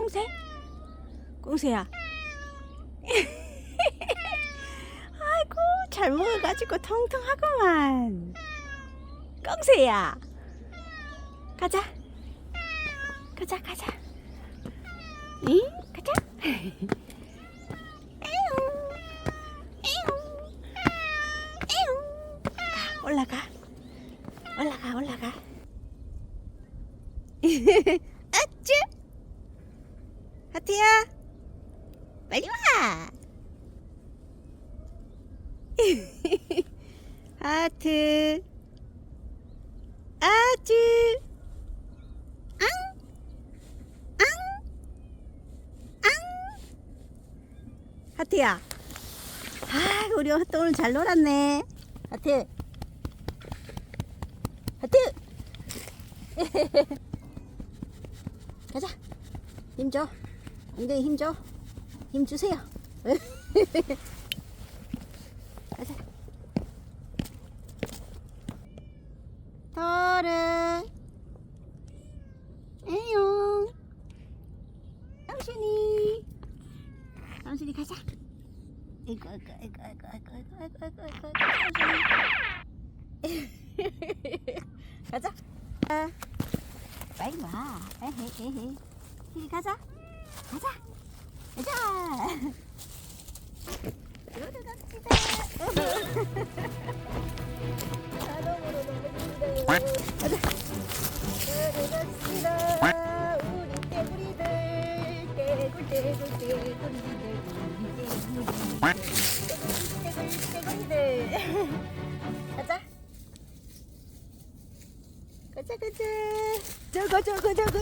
꽁새? 꽁새야. 아이고 잘 먹어가지고 통통하구만. 꽁새야. 가자. 가자 가자. 응? 가자. 에용. 에용. 에용. 가, 올라가. 올라가 올라가. 아쭈. 하트야. 빨리 와. 하트. 아쭈. 앙. 앙. 앙. 하트야. 아, 우리 하트 오늘 잘 놀았네. 하트. 하트. 가자. 힘 줘. 엉덩이 힘 줘. 힘 주세요. 가자. 터르. 에용. 당신이. 당신이 가자. 이거 이거 이거 이거 이거 이거 이거 이거 이거 당신이. 가자. 아, 빨리 와. 에헤 에헤. 이리 가자. 가자. 자, 놀러 갑시다. 자동으로 너무 힘들어요. 놀러 갑시다. 우리 개구리들, 개구, 개구, 개구리, 개구리들, 개구리, 개구리들. 가자. 가자, 가자. 저거, 저거, 저거,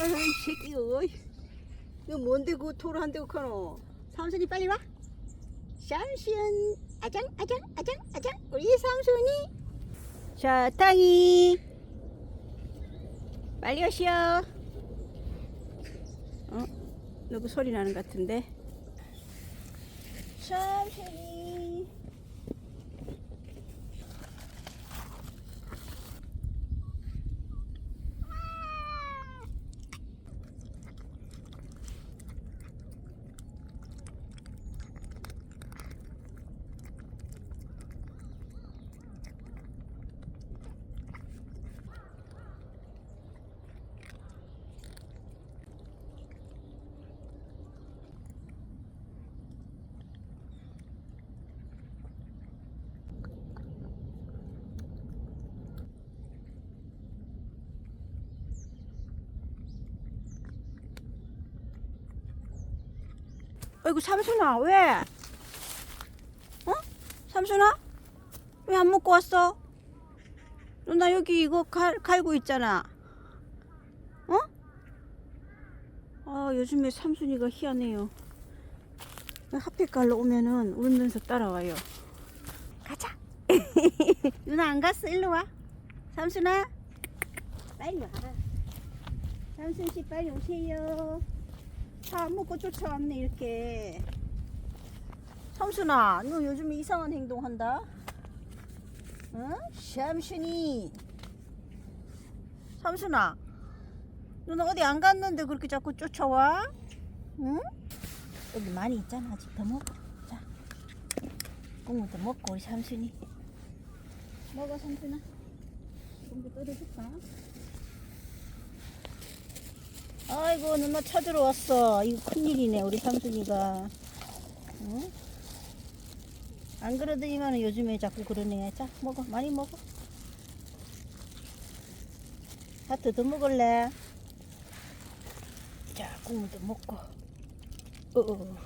어, 이 새끼 어이. 이거 뭔데 그 토를 한대 카노 삼순이 빨리 와. 삼순 아장 아장 아장 아장 우리 삼순이 자 땅이 빨리 오시오. 어? 누구 소리 나는 것 같은데? 삼순이 아이고 삼순아 왜? 어? 삼순아? 왜 안 먹고 왔어? 누나 여기 이거 갈, 갈고 있잖아 어? 아 요즘에 삼순이가 희한해요 핫팩 갈러 오면은 울면서 따라와요 가자 누나 안 갔어 일로 와 삼순아 빨리 와 삼순 씨 빨리 오세요 먹고 쫓아왔네 이렇게 삼순아 너 요즘에 이상한 행동한다 어? 샴순이 삼순아 너는 어디 안 갔는데 그렇게 자꾸 쫓아와? 응? 여기 많이 있잖아 아직 더 먹어 자 국물도 먹고 우리 삼순이 먹어 삼순아 국물 끓여줄까? 아이고 누나 쳐들어왔어. 이거 큰일이네 우리 삼순이가. 응? 안 그러더니만 요즘에 자꾸 그러네. 자 먹어. 많이 먹어. 하트 더 먹을래? 자 국물도 먹고. 어.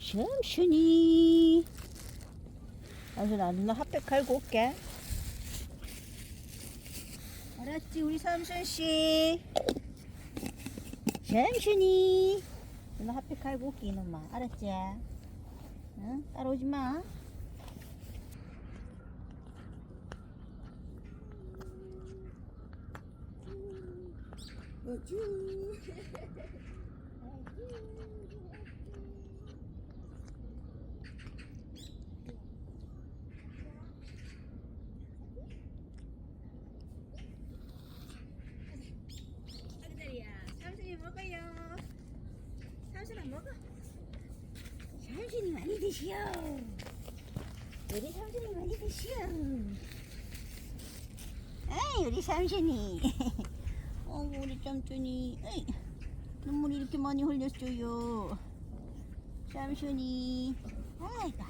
삼순이. 삼순아 누나 핫팩 갈고 올게. 알았지 우리 삼순씨 천천히. 너 하필 칼고 웃기 이놈아. 알았지? 응? 따라오지 마. 어쭈. 어쭈. 드시오. 우리 삼순이 많이 드시오. 아이 우리 삼순이. 어 우리 짬순이. 에이, 눈물이 이렇게 많이 흘렸어요. 삼순이. 아이고,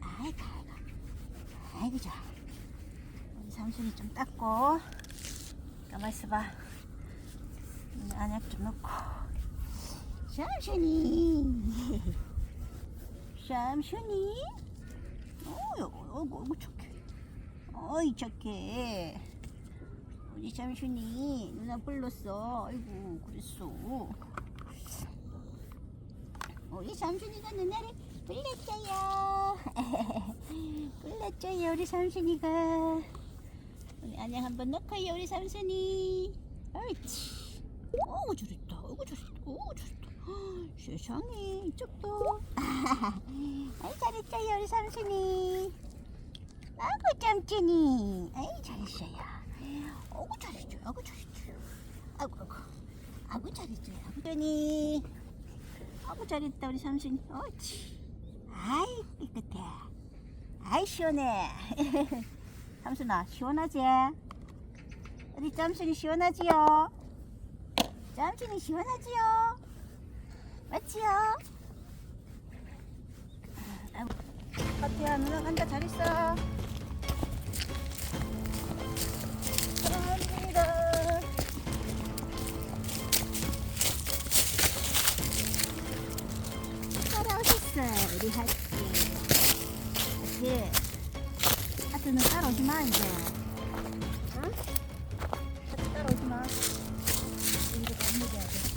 아이고, 아이고, 아이고 좋아. 우리 삼순이 좀 닦고. 가만 있어봐. 음, 안약 좀 넣고. 삼순이. 삼순이. 어이구, 어이구, 어이구, 착해. 어이, 착해. 우리 삼순이 누나 불렀어. 아이고, 그랬어. 우리 삼순이가 누나를 불렀어요. 불렀어요, 우리 삼순이가. 우리 안녕 한번 넣고요, 우리 삼순이. 옳지. 어우, 잘했다. 어우, 잘했다. 어우. 헉, 세상에, 이쪽도. 아이, 잘했어요, 우리 삼순이. 아구, 짬찐이. 아이, 잘했어요. 어구, 잘했어요. 아구, 잘했어요. 아구, 아구. 아구, 잘했어요. 삼순이. 아구, 잘했다, 우리 삼순이. 옳지. 아이, 깨끗해. 아이, 시원해. 삼순아, 시원하지? 우리 짬순이 시원하지요? 짬순이 시원하지요? 맞지요? 파티 야 누나 간다 잘 있어. 우리 하트 하트 하트는 따라오지 마 이제. 응? 하트 따라오지 마. 이거 밥 먹여야 돼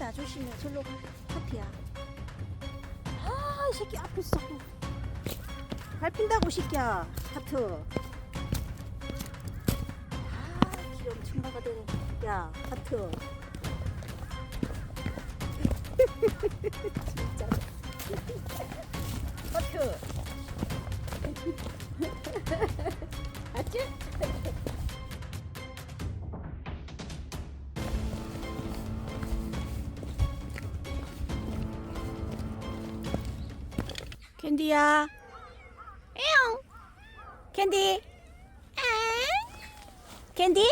밟힌다 조심해 절로 하트야. 아 이 새끼 앞에 자꾸 밟힌다고 새끼야. 하트. 아 기름 증가가 되네. 야 하트. 진짜. 하트. 맞지? 캔디야. 캔디. 아. 캔디?